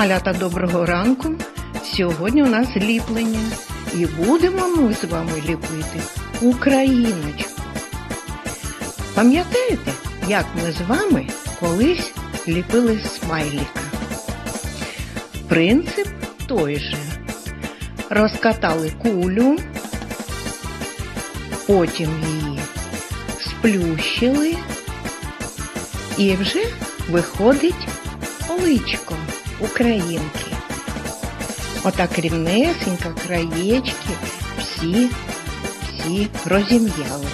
Малята доброго ранку. Сьогодні у нас ліплення. І будемо ми з вами ліпити Україночку. Пам'ятаєте, як ми з вами колись ліпили смайліка? Принцип той же. Розкатали кулю, потім її сплющили і вже виходить личко українки. Отак рівнесенько, краєчки всі, всі розім'яли.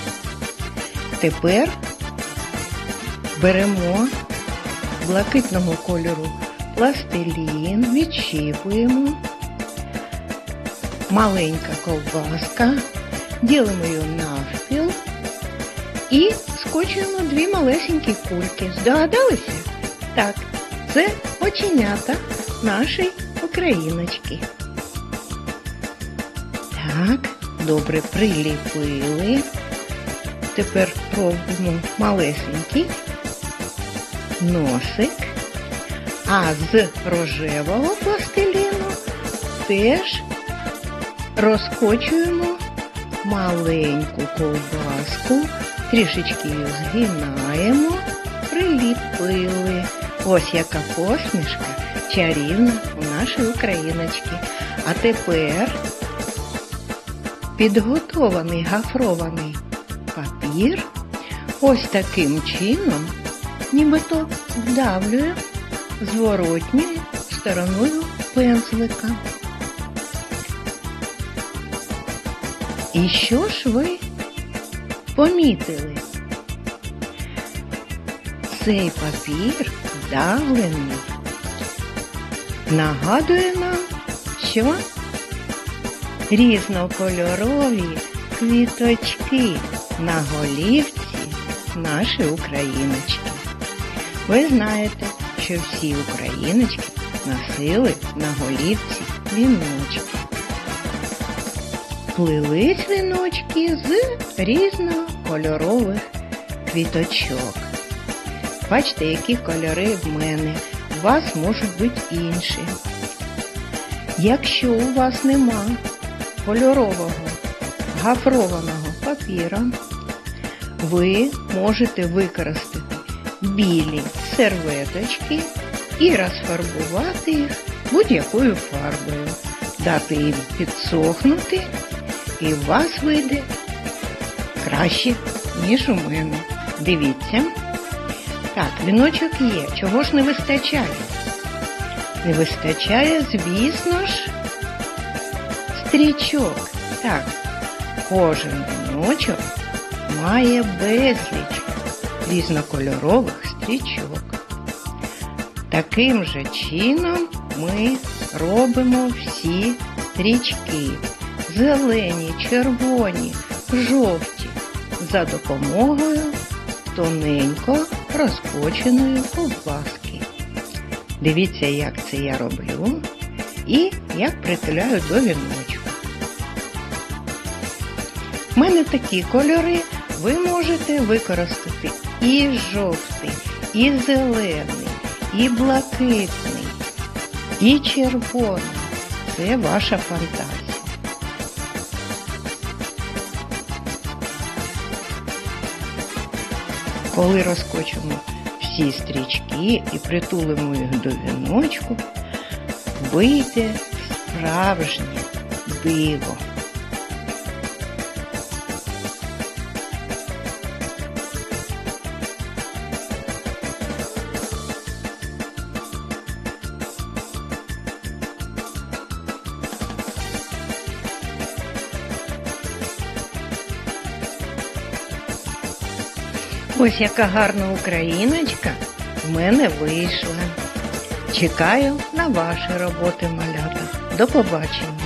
Тепер беремо блакитного кольору пластилін, відщіпуємо, маленька ковбаска, ділимо її навпіл і скочуємо дві малесенькі кульки. Здогадалися? Так, це оченята нашої україночки. Так, добре приліпили. Тепер пробуємо малесенький носик. А з рожевого пластиліну теж розкочуємо маленьку ковбаску, трішечки її згинаємо, приліпили. Ось яка посмішка чарівна у нашої україночки. А тепер підготований гафрований папір ось таким чином, нібито вдавлює зворотньою стороною пензлика. І що ж ви помітили? Цей папір вдавлений нагадує нам, що різнокольорові квіточки на голівці нашої україночки. Ви знаєте, що всі україночки носили на голівці віночки. Плились віночки з різнокольорових квіточок. Бачите, які кольори в мене. У вас можуть бути інші. Якщо у вас нема кольорового гафрованого папіра, ви можете використати білі серветочки і розфарбувати їх будь-якою фарбою, дати їм підсохнути, і у вас вийде краще, ніж у мене. Дивіться. Так, віночок є. Чого ж не вистачає? Не вистачає, звісно ж, стрічок. Так, кожен віночок має безліч різнокольорових стрічок. Таким же чином ми робимо всі стрічки. Зелені, червоні, жовті за допомогою тоненько розпоченої ковбаски. Дивіться, як це я роблю і як притуляю до віночка. У мене такі кольори ви можете використати і жовтий, і зелений, і блакитний, і червоний. Це ваша фантазія. Коли розкочимо всі стрічки і притулимо їх до віночку, вийде справжнє диво. Ось яка гарна україночка в мене вийшла. Чекаю на ваші роботи, малята. До побачення!